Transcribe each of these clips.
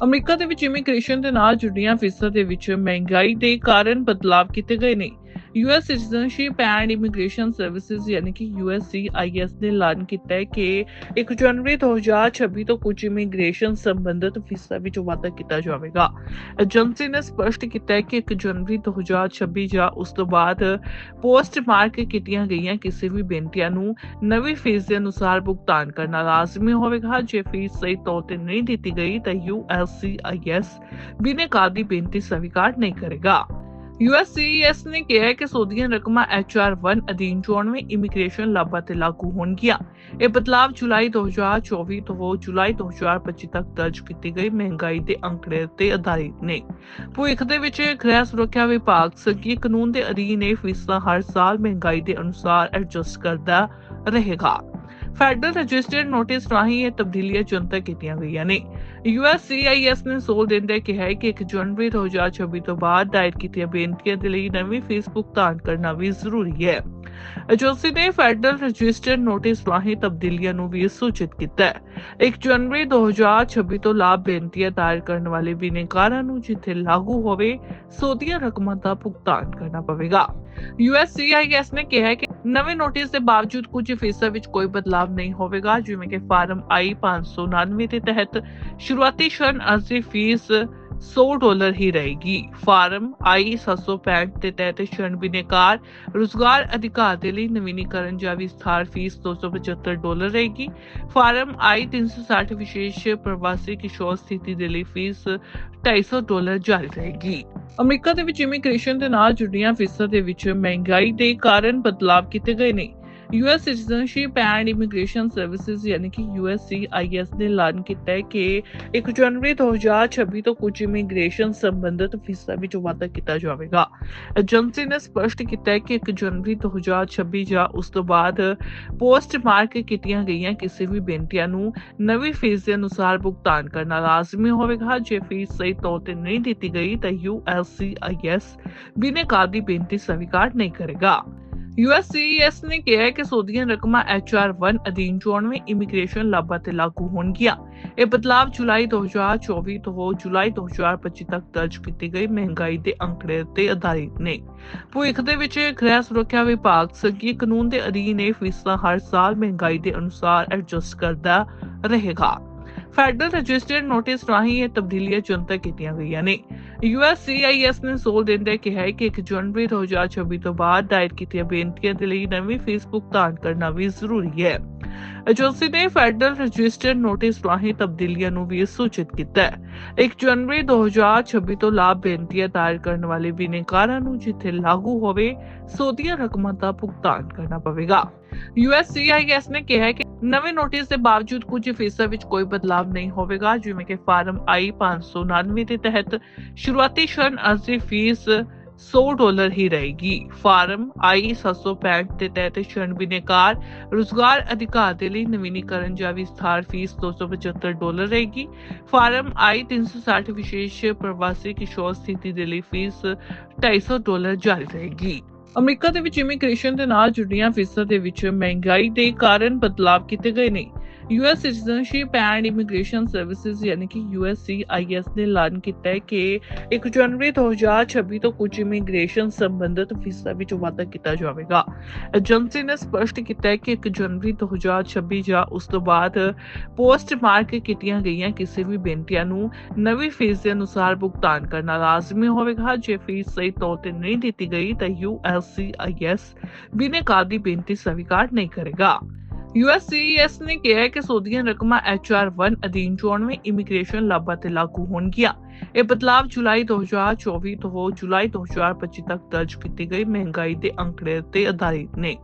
America ਦੇ ਵਿੱਚ immigration ਦੇ ਨਾਲ ਜੁੜੀਆਂ ਫੀਸਾਂ ਦੇ ਵਿੱਚ ਮਹਿੰਗਾਈ ਦੇ ਕਾਰਨ ਬਦਲਾਅ ਕੀਤੇ ਗਏ ਨੇ। US citizenship and immigration services ਯਾਨੀ ਕਿ USCIS ਨੇ ਐਲਾਨ ਕੀਤਾ ਹੈ ਕਿ 1 ਜਨਵਰੀ 2026 ਤੋਂ ਕੁਝ ਇਮੀਗ੍ਰੇਸ਼ਨ ਸੰਬੰਧਿਤ ਫੀਸਾਂ ਵਿੱਚ ਵਾਧਾ ਕੀਤਾ ਜਾਵੇਗਾ। ਏਜੰਸੀ ਨੇ ਸਪਸ਼ਟ ਕੀਤਾ ਹੈ ਕਿ 1 ਜਨਵਰੀ 2026 ਜਾਂ ਉਸ ਤੋਂ ਬਾਅਦ ਪੋਸਟ ਕੀਤੀਆਂ ਗਈਆਂ ਕਿਸੇ ਵੀ ਬੇਨਤੀਆਂ ਨੂੰ ਨਵੀਂ ਫੀਸ ਦੇ ਅਨੁਸਾਰ ਭੁਗਤਾਨ ਕਰਨਾ ਲਾਜ਼ਮੀ ਹੋਵੇਗਾ। ਜੇ ਫੀਸ ਸਹੀ ਤੌਰ ਤੇ ਨਹੀਂ ਦਿੱਤੀ ਗਈ ਤਾਂ USCIS ਬਿਨੇਕਾਰ ਦੀ ਬੇਨਤੀ ਸਵੀਕਾਰ ਨਹੀਂ ਕਰੇਗਾ। USCIS ਨੇ ਕਿਹਾ ਕਿ ਸੋਧੀਆਂ ਰਕਮਾਂ HR1 ਅਧੀਨ 94 ਇਮੀਗ੍ਰੇਸ਼ਨ ਲਾਭਾਂ ਤੇ ਲਾਗੂ ਹੋਣਗੀਆਂ। ਇਹ ਬਦਲਾਅ ਜੁਲਾਈ 2024 ਤੋਂ ਜੁਲਾਈ 2025 ਤੱਕ ਦਰਜ ਕੀਤੀ ਗਈ ਮਹਿੰਗਾਈ ਦੇ ਅੰਕੜੇ ਤੇ ਆਧਾਰਿਤ ਨੇ। ਭਵਿੱਖ ਦੇ ਵਿੱਚ ਗ੍ਰਹਿ ਸੁਰੱਖਿਆ ਵਿਭਾਗ ਸੰਘੀ ਕਾਨੂੰਨ ਦੇ ਅਧੀਨ ਇਹ ਫੀਸਾਂ ਹਰ ਸਾਲ ਮਹਿੰਗਾਈ ਦੇ ਅਨੁਸਾਰ ਐਡਜਸਟ ਕਰਦਾ ਰਹੇਗਾ। ਫੈਡਰਲ ਰਜਿਸਟਰਡ ਨੋਟਿਸ ਰਾਹੀਂ ਇਹ ਤਬਦੀਲੀਆਂ ਜਨਤਕ ਕੀਤੀਆਂ ਗਈਆਂ ਨੇ। USCIS ਨੇ ਸੋਲ ਦਿੰਦੇ ਕਿਹਾ ਹੈ ਕਿ 1 ਜਨਵਰੀ 2026 ਤੋਂ ਬਾਅਦ ਦਾਇਰ ਕੀਤੀਆਂ ਬੇਨਤੀਆਂ ਦੇ ਲਈ ਨਵੀਂ ਫੀਸ ਭੁਗਤਾਨ ਕਰਨਾ ਵੀ ਜ਼ਰੂਰੀ ਹੈ। ਏਜੰਸੀ ਨੇ ਫੈਡਰਲ ਰਜਿਸਟਰਡ ਨੋਟਿਸ ਰਾਹੀਂ ਤਬਦੀਲੀਆਂ ਨੂੰ ਵੀ ਸੂਚਿਤ ਕੀਤਾ ਹੈ। 1 ਜਨਵਰੀ 2026 ਤੋਂ ਲਾਭ ਬੇਨਤੀਆਂ ਦਾਇਰ ਕਰਨ ਵਾਲੇ ਬਿਨੇਕਾਰਾਂ ਨੂੰ ਜਿੱਥੇ ਲਾਗੂ ਹੋਵੇ, ਸੋਧੀਆਂ ਰਕਮਾਂ ਦਾ ਭੁਗਤਾਨ ਕਰਨਾ ਪਵੇਗਾ। USCIS ਨੇ ਕਿਹਾ ਹੈ ਕਿ ਨਵੇਂ ਨੋਟਿਸ ਦੇ ਬਾਵਜੂਦ ਕੁਝ ਫੀਸਾਂ ਵਿੱਚ ਕੋਈ ਬਦਲਾਅ ਨਹੀਂ ਹੋਵੇਗਾ, ਜਿਵੇਂ ਕਿ ਫਾਰਮ I 599 ਦੇ ਤਹਿਤ ਸ਼ੁਰੂਆਤੀ ਸ਼ਰਨ ਅਰਜ਼ੀ ਫੀਸ 100 ਡਾਲਰ ਹੀ ਰਹੇਗੀ। ਫਾਰਮ I 765 ਦੇ ਤਹਿਤ ਸ਼ਰਨ ਬਿਨੇਕਾਰ ਰੁਜ਼ਗਾਰ ਅਧਿਕਾਰ ਦੇ ਲਈ ਨਵੀਨੀਕਰਨ ਜਾਂ ਵਿਸਥਾਰ ਫੀਸ 275 ਡਾਲਰ ਰਹੇਗੀ। ਫਾਰਮ I 360 ਵਿਸ਼ੇਸ਼ ਪ੍ਰਵਾਸੀ ਕਿਸ਼ੋਰ ਸਥਿਤੀ ਦੇ ਲਈ ਫੀਸ 250 ਡਾਲਰ ਜਾਰੀ ਰਹੇਗੀ। ਅਮਰੀਕਾ ਦੇ ਵਿੱਚ ਇਮੀਗ੍ਰੇਸ਼ਨ ਦੇ ਨਾਲ ਜੁੜੀਆਂ ਫੀਸਾਂ ਦੇ ਵਿੱਚ ਮਹਿੰਗਾਈ ਦੇ ਕਾਰਨ ਬਦਲਾਅ ਕੀਤੇ ਗਏ ਨੇ। US citizenship and immigration services ਯਾਨੀ ਕਿ USCIS ਨੇ ਐਲਾਨ ਕੀਤਾ ਹੈ ਕਿ 1 ਜਨਵਰੀ 2026 ਤੋਂ ਕੁਝ ਇਮੀਗ੍ਰੇਸ਼ਨ ਸੰਬੰਧਿਤ ਫੀਸਾਂ ਵਿੱਚ ਵਾਧਾ ਕੀਤਾ ਜਾਵੇਗਾ। ਏਜੰਸੀ ਨੇ ਸਪਸ਼ਟ ਕੀਤਾ ਹੈ ਕਿ 1 ਜਨਵਰੀ 2026 ਜਾਂ ਉਸ ਤੋਂ ਬਾਅਦ ਪੋਸਟ ਮਾਰਕ ਕੀਤੀਆਂ ਗਈਆਂ ਕਿਸੇ ਵੀ ਬੇਨਤੀਆਂ ਨੂੰ ਨਵੀਂ ਫੀਸ ਦੇ ਅਨੁਸਾਰ ਭੁਗਤਾਨ ਕਰਨਾ ਲਾਜ਼ਮੀ ਹੋਵੇਗਾ। ਜੇ ਫੀਸ ਸਹੀ ਤੌਰ ਤੇ ਨਹੀਂ ਦਿੱਤੀ ਗਈ ਤਾਂ USCIS ਬਿਨੇਕਾਰ ਦੀ ਬੇਨਤੀ ਸਵੀਕਾਰ ਨਹੀਂ ਕਰੇਗਾ। USCIS ਨੇ ਕਿਹਾ ਕਿ ਸੋਧੀਆਂ ਰਕਮਾਂ HR1 ਅਧੀਨ 94 ਇਮੀਗ੍ਰੇਸ਼ਨ ਲਾਭਾਂ ਤੇ ਲਾਗੂ ਹੋਣਗੀਆਂ। ਇਹ ਬਦਲਾਅ ਜੁਲਾਈ 2024 ਤੋਂ ਜੁਲਾਈ 2025 ਤੱਕ ਦਰਜ ਕੀਤੀ ਗਈ ਮਹਿੰਗਾਈ ਦੇ ਅੰਕੜੇ ਤੇ ਆਧਾਰਿਤ ਨੇ। ਭਵਿੱਖ ਦੇ ਵਿੱਚ ਗ੍ਰਹਿ ਸੁਰੱਖਿਆ ਵਿਭਾਗ ਸੰਘੀ ਕਾਨੂੰਨ ਦੇ ਅਧੀਨ ਇਹ ਫੀਸਾਂ ਹਰ ਸਾਲ ਮਹਿੰਗਾਈ ਦੇ ਅਨੁਸਾਰ ਐਡਜਸਟ ਕਰਦਾ ਰਹੇਗਾ। ਫੈਡਰਲ ਰਜਿਸਟਰਡ ਨੋਟਿਸ ਰਾਹੀਂ ਇਹ ਤਬਦੀਲੀਆਂ ਜਨਤਕ ਕੀਤੀਆਂ ਗਈਆਂ ਨੇ USCIS ਨੇ ਸੋਲ ਦਿੰਦੇ ਕਿਹਾ ਹੈ ਕਿ 1 ਜਨਵਰੀ 2026 ਤੋਂ ਬਾਅਦ ਦਾਇਰ ਕੀਤੀਆਂ ਬੇਨਤੀਆਂ ਦੇ ਲਈ ਨਵੀਂ ਫੀਸ ਭੁਗਤਾਨ ਕਰਨਾ ਵੀ ਜ਼ਰੂਰੀ ਹੈ ਏਜੰਸੀ ਨੇ ਫੈਡਰਲ ਰਜਿਸਟਰਡ ਨੋਟਿਸ ਰਾਹੀਂ ਤਬਦੀਲੀਆਂ ਨੂੰ ਵੀ ਸੂਚਿਤ ਕੀਤਾ ਹੈ। 1 ਜਨਵਰੀ 2026 ਤੋਂ ਲਾਭ ਬੇਨਤੀਆਂ ਦਾਇਰ ਕਰਨ ਵਾਲੇ ਬਿਨੇਕਾਰਾਂ ਨੂੰ ਜਿੱਥੇ ਲਾਗੂ ਹੋਵੇ, ਸੋਧੀਆਂ ਰਕਮਾਂ ਦਾ ਭੁਗਤਾਨ ਕਰਨਾ ਪਵੇਗਾ। USCIS ਨੇ ਕਿਹਾ ਹੈ ਕਿ ਨਵੇਂ ਨੋਟਿਸ ਦੇ ਬਾਵਜੂਦ ਕੁਝ ਫੀਸਾਂ ਵਿੱਚ ਕੋਈ ਬਦਲਾਅ ਨਹੀਂ ਹੋਵੇਗਾ, ਜਿਵੇਂ ਕਿ ਫਾਰਮ ਆਈ 599 ਦੇ ਤਹਿਤ ਸ਼ੁਰੂਆਤੀ ਸ਼ਰਨ ਅਰਜ਼ੀ ਫੀਸ 100 ਡਾਲਰ ਹੀ ਰਹੇਗੀ। ਫਾਰਮ I 765 ਦੇ ਤਹਿਤ ਸ਼ਰਨ ਬਿਨੇਕਾਰ ਅਧਿਕਾਰ ਦੇ ਲਈ ਨਵੀਨੀਕਰਨ ਜਾਂ ਵਿਸਥਾਰ ਫੀਸ 275 ਡਾਲਰ ਰਹੇਗੀ। ਫਾਰਮ I 360 ਵਿਸ਼ੇਸ਼ ਪ੍ਰਵਾਸੀ ਕਿਸ਼ੋਰ ਸਥਿਤੀ ਦੇ ਲਈ ਫੀਸ 250 ਡਾਲਰ ਜਾਰੀ ਰਹੇਗੀ। ਅਮਰੀਕਾ ਦੇ ਵਿੱਚ ਇਮੀਗ੍ਰੇਸ਼ਨ ਦੇ ਨਾਲ ਜੁੜੀਆਂ ਫੀਸਾਂ ਦੇ ਵਿੱਚ ਮਹਿੰਗਾਈ ਦੇ ਕਾਰਨ ਬਦਲਾਅ ਕੀਤੇ ਗਏ ਨੇ। US citizenship and immigration services ਯਾਨੀ ਕਿ USCIS ਨੇ ਐਲਾਨ ਕੀਤਾ ਹੈ ਕਿ 1 ਜਨਵਰੀ 2026 ਤੋਂ ਕੁਝ ਇਮੀਗ੍ਰੇਸ਼ਨ ਸੰਬੰਧਿਤ ਫੀਸਾਂ ਵਿੱਚ ਵਾਧਾ ਕੀਤਾ ਜਾਵੇਗਾ। ਏਜੰਸੀ ਨੇ ਸਪਸ਼ਟ ਕੀਤਾ ਹੈ ਕਿ 1 ਜਨਵਰੀ 2026 ਜਾਂ ਉਸ ਤੋਂ ਬਾਅਦ ਪੋਸਟ ਮਾਰਕ ਕੀਤੀਆਂ ਗਈਆਂ ਕਿਸੇ ਵੀ ਬੇਨਤੀਆਂ ਨੂੰ ਨਵੀਂ ਫੀਸ ਦੇ ਅਨੁਸਾਰ ਭੁਗਤਾਨ ਕਰਨਾ ਲਾਜ਼ਮੀ ਹੋਵੇਗਾ। ਜੇ ਫੀਸ ਸਹੀ ਤੌਰ ਤੇ ਨਹੀਂ ਦਿੱਤੀ ਗਈ ਤਾਂ USCIS ਬਿਨੇਕਾਰ ਦੀ ਬੇਨਤੀ ਸਵੀਕਾਰ ਨਹੀਂ ਕਰੇਗਾ। USCIS ਨੇ ਕਿਹਾ ਕਿ ਸੋਧੀਆਂ ਰਕਮਾਂ HR1 ਅਧੀਨ 94 ਇਮੀਗ੍ਰੇਸ਼ਨ ਲਾਭਾਂ ਤੇ ਲਾਗੂ ਹੋਣਗੀਆਂ। ਇਹ ਬਦਲਾਅ ਜੁਲਾਈ 2024 ਤੋਂ ਜੁਲਾਈ 2025 ਤੱਕ ਦਰਜ ਕੀਤੀ ਗਈ ਮਹਿੰਗਾਈ ਦੇ ਅੰਕੜੇ ਤੇ ਆਧਾਰਿਤ ਨੇ।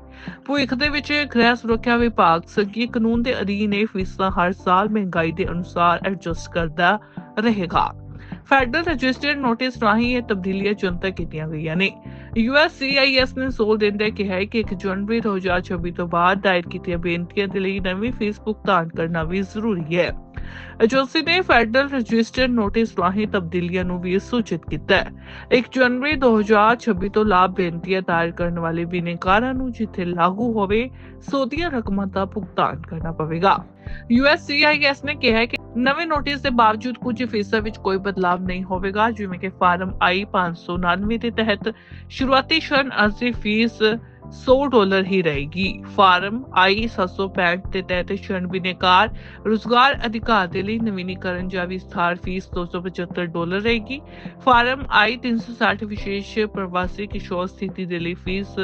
ਭਵਿੱਖ ਦੇ ਵਿੱਚ ਗ੍ਰਹਿ ਸੁਰੱਖਿਆ ਵਿਭਾਗ ਸੰਘੀ ਕਾਨੂੰਨ ਦੇ ਅਧੀਨ ਇਹ ਫੀਸਾਂ ਹਰ ਸਾਲ ਮਹਿੰਗਾਈ ਦੇ ਅਨੁਸਾਰ ਐਡਜਸਟ ਕਰਦਾ ਰਹੇਗਾ। ਫੈਡਰਲ ਰਜਿਸਟਰਡ ਨੋਟਿਸ ਰਾਹੀਂ ਇਹ ਤਬਦੀਲੀਆਂ ਜਨਤਕ ਕੀਤੀਆਂ ਗਈਆਂ ਨੇ USCIS ਨੇ ਸੋਲ ਦਿੰਦੇ ਕਿਹਾ ਹੈ ਕਿ 1 ਜਨਵਰੀ 2026 ਤੋਂ ਬਾਅਦ ਦਾਇਰ ਕੀਤੀਆਂ ਬੇਨਤੀਆਂ ਦੇ ਲਈ ਨਵੀਂ ਫੀਸ ਭੁਗਤਾਨ ਕਰਨਾ ਵੀ ਜ਼ਰੂਰੀ ਹੈ ਏਜੰਸੀ ਨੇ ਫੈਡਰਲ ਰਜਿਸਟਰਡ ਨੋਟਿਸ ਰਾਹੀਂ ਤਬਦੀਲੀਆਂ ਨੂੰ ਵੀ ਸੂਚਿਤ ਕੀਤਾ ਹੈ 1 ਜਨਵਰੀ 2026 ਤੋਂ ਲਾਭ ਬੇਨਤੀਆਂ ਦਾਇਰ ਕਰਨ ਵਾਲੇ ਬਿਨੇਕਾਰਾਂ ਨੂੰ ਜਿੱਥੇ ਲਾਗੂ ਹੋਵੇ ਸੋਧੀਆਂ ਰਕਮਾਂ ਦਾ ਭੁਗਤਾਨ ਕਰਨਾ ਪਵੇਗਾ USCIS ਨੇ ਕਿਹਾ ਹੈ ਕਿ ਨਵੇਂ ਨੋਟਿਸ ਦੇ ਬਾਵਜੂਦ ਕੁਝ ਫੀਸਾਂ ਵਿੱਚ ਕੋਈ ਬਦਲਾਅ ਨਹੀਂ ਹੋਵੇਗਾ, ਜਿਵੇਂ ਕਿ ਫਾਰਮ ਆਈ 599 ਦੇ ਤਹਿਤ ਸ਼ੁਰੂਆਤੀ ਸ਼ਰਨ ਅਰਜ਼ੀ ਫੀਸ 100 ਡਾਲਰ ਹੀ ਰਹੇਗੀ। ਫਾਰਮ I 765 ਦੇ ਤਹਿਤ ਸ਼ਰਨ ਬਿਨੇਕਾਰ ਰੁਜ਼ਗਾਰ ਅਧਿਕਾਰ ਦੇ ਲਈ ਨਵੀਨੀਕਰਨ ਜਾਂ ਵਿਸਥਾਰ ਫੀਸ 275 ਡਾਲਰ ਰਹੇਗੀ। ਫਾਰਮ I 360 ਵਿਸ਼ੇਸ਼ ਪ੍ਰਵਾਸੀ ਕਿਸ਼ੋਰ ਸਥਿਤੀ ਦੇ ਲਈ ਫੀਸ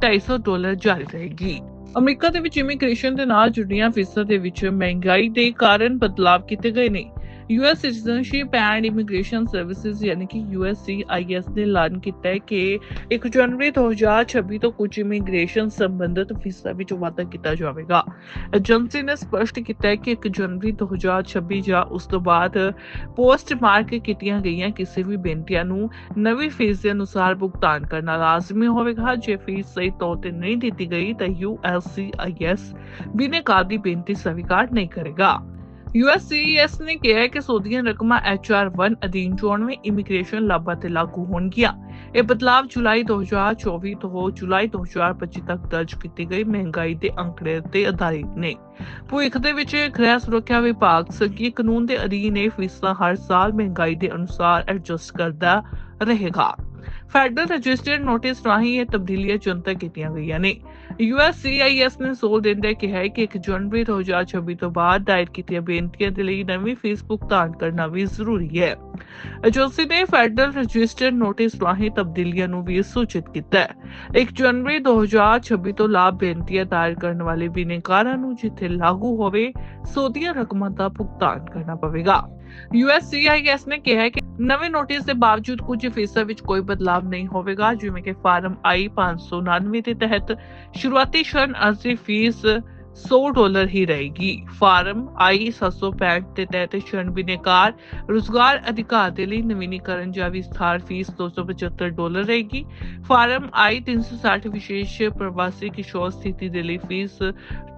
250 ਡਾਲਰ ਜਾਰੀ ਰਹੇਗੀ। ਅਮਰੀਕਾ ਦੇ ਵਿੱਚ ਇਮੀਗ੍ਰੇਸ਼ਨ ਦੇ ਨਾਲ ਜੁੜੀਆਂ ਫੀਸਾਂ ਦੇ ਵਿੱਚ ਮਹਿੰਗਾਈ ਦੇ ਕਾਰਨ ਬਦਲਾਅ ਕੀਤੇ ਗਏ ਨੇ। US citizenship and immigration services ਯਾਨੀ ਕਿ USCIS ਨੇ ਐਲਾਨ ਕੀਤਾ ਹੈ ਕਿ 1 ਜਨਵਰੀ 2026 ਤੋਂ ਕੁਝ ਇਮੀਗ੍ਰੇਸ਼ਨ ਸੰਬੰਧਿਤ ਫੀਸਾਂ ਵਿੱਚ ਵਾਧਾ ਕੀਤਾ ਜਾਵੇਗਾ। ਏਜੰਸੀ ਨੇ ਸਪਸ਼ਟ ਕੀਤਾ ਹੈ ਕਿ 1 ਜਨਵਰੀ 2026 ਜਾਂ ਉਸ ਤੋਂ ਬਾਅਦ ਪੋਸਟ ਕੀਤੀਆਂ ਗਈਆਂ ਕਿਸੇ ਵੀ ਬੇਨਤੀਆਂ ਨੂੰ ਨਵੀਂ ਫੀਸ ਦੇ ਅਨੁਸਾਰ ਭੁਗਤਾਨ ਕਰਨਾ ਲਾਜ਼ਮੀ ਹੋਵੇਗਾ। ਜੇ ਫੀਸ ਸਹੀ ਤੌਰ ਤੇ ਨਹੀਂ ਦਿੱਤੀ ਗਈ ਤਾਂ USCIS ਬਿਨੇਕਾਰ ਦੀ ਬੇਨਤੀ ਸਵੀਕਾਰ ਨਹੀਂ ਕਰੇਗਾ। USCIS ਨੇ ਕਿਹਾ ਕਿ ਸੋਧੀਆਂ ਰਕਮਾਂ HR1 ਅਧੀਨ 94 ਇਮੀਗ੍ਰੇਸ਼ਨ ਲਾਭਾਂ ਤੇ ਲਾਗੂ ਹੋਣਗੀਆਂ। ਇਹ ਬਦਲਾਵ ਜੁਲਾਈ 2024 ਤੋਂ ਜੁਲਾਈ 2025 ਤੱਕ ਦਰਜ ਕੀਤੀ ਗਈ ਮਹਿੰਗਾਈ ਦੇ ਅੰਕੜੇ ਤੇ ਆਧਾਰਿਤ ਨੇ। ਭਵਿੱਖ ਦੇ ਵਿੱਚ ਗ੍ਰਹਿ ਸੁਰੱਖਿਆ ਵਿਭਾਗ ਸੰਘੀ ਕਾਨੂੰਨ ਦੇ ਅਧੀਨ ਇਹ ਫੀਸਲਾ ਹਰ ਸਾਲ ਮਹਿੰਗਾਈ ਦੇ ਅਨੁਸਾਰ ਐਡਜਸਟ ਕਰਦਾ ਰਹੇਗਾ। ਫੈਡਰਲ ਰਜਿਸਟਰਡ ਨੋਟਿਸ ਰਾਹੀਂ ਇਹ ਤਬਦੀਲੀਆਂ ਜਨਤਕ ਕੀਤੀਆਂ ਗਈਆਂ ਨੇ। USCIS ਨੇ ਸੋਲ ਦਿੰਦੇ ਕਿਹਾ ਹੈ ਕਿ 1 ਜਨਵਰੀ 2026 ਤੋਂ ਬਾਅਦ ਦਾਇਰ ਕੀਤੀਆਂ ਬੇਨਤੀਆਂ ਦੇ ਲਈ ਨਵੀਂ ਫੀਸ ਭੁਗਤਾਨ ਕਰਨਾ ਵੀ ਜ਼ਰੂਰੀ ਹੈ। ਏਜੰਸੀ ਨੇ ਫੈਡਰਲ ਰਜਿਸਟਰਡ ਨੋਟਿਸ ਰਾਹੀਂ ਤਬਦੀਲੀਆਂ ਨੂੰ ਵੀ ਸੂਚਿਤ ਕੀਤਾ ਹੈ। 1 ਜਨਵਰੀ 2026 ਤੋਂ ਲਾਭ ਬੇਨਤੀਆਂ ਦਾਇਰ ਕਰਨ ਵਾਲੇ ਬਿਨੇਕਾਰਾਂ ਨੂੰ ਜਿੱਥੇ ਲਾਗੂ ਹੋਵੇ, ਸੋਧੀਆਂ ਰਕਮਾਂ ਦਾ ਭੁਗਤਾਨ ਕਰਨਾ ਪਵੇਗਾ। USCIS ਨੇ ਕਿਹਾ ਹੈ ਕਿ ਨਵੇਂ ਨੋਟਿਸ ਦੇ ਬਾਵਜੂਦ ਕੁਝ ਫੀਸਾਂ ਵਿੱਚ ਕੋਈ ਬਦਲਾਅ ਨਹੀਂ ਹੋਵੇਗਾ, ਜਿਵੇਂ ਕਿ ਫਾਰਮ ਆਈ 599 ਦੇ ਤਹਿਤ ਸ਼ੁਰੂਆਤੀ ਸ਼ਰਨ ਅਰਜ਼ੀ ਫੀਸ 100 ਡਾਲਰ ਹੀ ਰਹੇਗੀ। ਫਾਰਮ I 765 ਦੇ ਤਹਿਤ ਸ਼ਰਨ ਬਿਨੇਕਾਰ ਰੁਜ਼ਗਾਰ ਅਧਿਕਾਰ ਦੇ ਲਈ ਨਵੀਨੀਕਰਨ ਜਾਂ ਵਿਸਥਾਰ ਫੀਸ 275 ਡਾਲਰ ਰਹੇਗੀ। ਫਾਰਮ I 360 ਵਿਸ਼ੇਸ਼ ਪ੍ਰਵਾਸੀ ਕਿਸ਼ੋਰ ਸਥਿਤੀ ਦੇ ਲਈ ਫੀਸ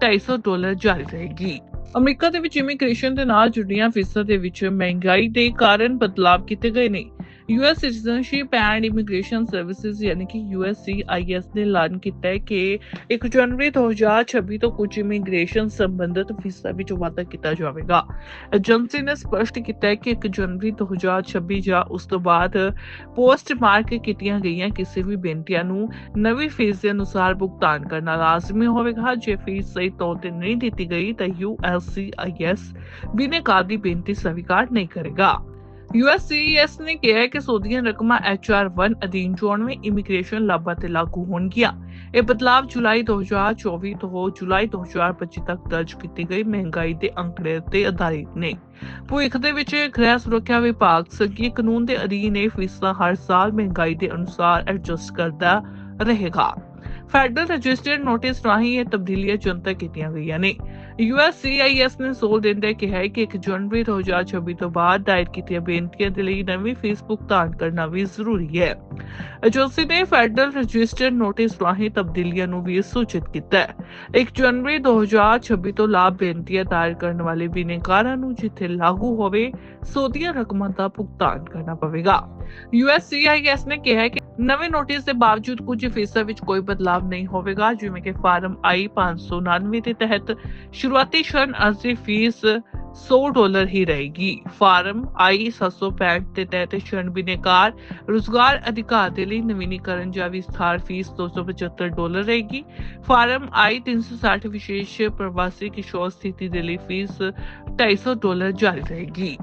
250 ਡਾਲਰ ਜਾਰੀ ਰਹੇਗੀ। ਅਮਰੀਕਾ ਦੇ ਵਿੱਚ ਇਮੀਗ੍ਰੇਸ਼ਨ ਦੇ ਨਾਲ ਜੁੜੀਆਂ ਫੀਸਾਂ ਦੇ ਵਿੱਚ ਮਹਿੰਗਾਈ ਦੇ ਕਾਰਨ ਬਦਲਾਅ ਕੀਤੇ ਗਏ ਨੇ। US citizenship and immigration services ਯਾਨੀ ਕਿ USCIS ਨੇ ਐਲਾਨ ਕੀਤਾ ਹੈ ਕਿ 1 ਜਨਵਰੀ 2026 ਤੋਂ ਕੁਝ ਇਮੀਗ੍ਰੇਸ਼ਨ ਸੰਬੰਧਿਤ ਫੀਸਾਂ ਵਿੱਚ ਵਾਧਾ ਕੀਤਾ ਜਾਵੇਗਾ। ਏਜੰਸੀ ਨੇ ਸਪਸ਼ਟ ਕੀਤਾ ਹੈ ਕਿ 1 ਜਨਵਰੀ 2026 ਜਾਂ ਉਸ ਤੋਂ ਬਾਅਦ ਪੋਸਟ ਕੀਤੀਆਂ ਗਈਆਂ ਕਿਸੇ ਵੀ ਬੇਨਤੀਆਂ ਨੂੰ ਨਵੀਂ ਫੀਸ ਦੇ ਅਨੁਸਾਰ ਭੁਗਤਾਨ ਕਰਨਾ ਲਾਜ਼ਮੀ ਹੋਵੇਗਾ। ਜੇ ਫੀਸ ਸਹੀ ਤੌਰ ਤੇ ਨਹੀਂ ਦਿੱਤੀ ਗਈ ਤਾਂ USCIS ਬਿਨੇਕਾਰ ਦੀ ਬੇਨਤੀ ਸਵੀਕਾਰ ਨਹੀਂ ਕਰੇਗਾ। USCIS ਨੇ ਕਿਹਾ ਕਿ ਸੋਧੀਆਂ ਰਕਮਾਂ HR1 ਅਧੀਨ 94 ਇਮੀਗ੍ਰੇਸ਼ਨ ਲਾਭਾਂ ਤੇ ਲਾਗੂ ਹੋਣਗੀਆਂ। ਇਹ ਬਦਲਾਵ ਜੁਲਾਈ 2024 ਤੋਂ ਜੁਲਾਈ 2025 ਤੱਕ ਦਰਜ ਕੀਤੀ ਗਈ ਮਹਿੰਗਾਈ ਦੇ ਅੰਕੜੇ ਤੇ ਆਧਾਰਿਤ ਨੇ। ਭਵਿੱਖ ਦੇ ਵਿੱਚ ਗ੍ਰਹਿ ਸੁਰੱਖਿਆ ਵਿਭਾਗ ਸੰਘੀ ਕਾਨੂੰਨ ਦੇ ਅਧੀਨ ਇਹ ਫੀਸਲਾ ਹਰ ਸਾਲ ਮਹਿੰਗਾਈ ਦੇ ਅਨੁਸਾਰ ਐਡਜਸਟ ਕਰਦਾ ਰਹੇਗਾ। ਫੈਡਰਲ ਰਜਿਸਟਰਡ ਨੋਟਿਸ ਰਾਹੀਂ ਇਹ ਤਬਦੀਲੀਆਂ ਜਨਤਕ ਕੀਤੀਆਂ ਗਈਆਂ ਨੇ। USCIS ਨੇ ਸੋਲ ਦਿੰਦੇ ਕਿਹਾ ਹੈ ਕਿ 1 ਜਨਵਰੀ 2026 ਤੋਂ ਬਾਅਦ ਦਾਇਰ ਕੀਤੀਆਂ ਬੇਨਤੀਆਂ ਦੇ ਲਈ ਨਵੀਂ ਫੀਸ ਭੁਗਤਾਨ ਕਰਨਾ ਵੀ ਜ਼ਰੂਰੀ ਹੈ। ਏਜੰਸੀ ਨੇ ਫੈਡਰਲ ਰਜਿਸਟਰਡ ਨੋਟਿਸ ਰਾਹੀਂ ਤਬਦੀਲੀਆਂ ਨੂੰ ਵੀ ਸੂਚਿਤ ਕੀਤਾ ਹੈ। 1 ਜਨਵਰੀ 2026 ਤੋਂ ਲਾਭ ਬੇਨਤੀਆਂ ਦਾਇਰ ਕਰਨ ਵਾਲੇ ਬਿਨੇਕਾਰਾਂ ਨੂੰ ਜਿੱਥੇ ਲਾਗੂ ਹੋਵੇ, ਸੋਧੀਆਂ ਰਕਮਾਂ ਦਾ ਭੁਗਤਾਨ ਕਰਨਾ ਪਵੇਗਾ। USCIS ਨੇ ਕਿਹਾ ਹੈ ਕਿ ਨਵੇਂ ਨੋਟਿਸ ਦੇ ਬਾਵਜੂਦ ਕੁਝ ਫੀਸਾਂ ਵਿੱਚ ਕੋਈ ਬਦਲਾਅ ਨਹੀਂ ਹੋਵੇਗਾ, ਜਿਵੇਂ ਕਿ ਫਾਰਮ I 599 ਦੇ ਤਹਿਤ ਸ਼ੁਰੂਆਤੀ ਸ਼ਰਨ ਅਰਜ਼ੀ ਫੀਸ 100 ਡਾਲਰ ਹੀ ਰਹੇਗੀ। ਫਾਰਮ I 765 ਦੇ ਤਹਿਤ ਸ਼ਰਨ ਬਿਨੇਕਾਰ, ਰੁਜ਼ਗਾਰ ਅਧਿਕਾਰ ਦੇ ਲਈ ਨਵੀਨੀਕਰਨ ਜਾਂ ਵਿਸਥਾਰ ਫੀਸ 275 ਡਾਲਰ ਰਹੇਗੀ। ਫਾਰਮ I 360 ਵਿਸ਼ੇਸ਼ ਪ੍ਰਵਾਸੀ ਕਿਸ਼ੋਰ ਸਥਿਤੀ ਦੇ ਲਈ ਫੀਸ 250 ਡਾਲਰ ਜਾਰੀ ਰਹੇਗੀ।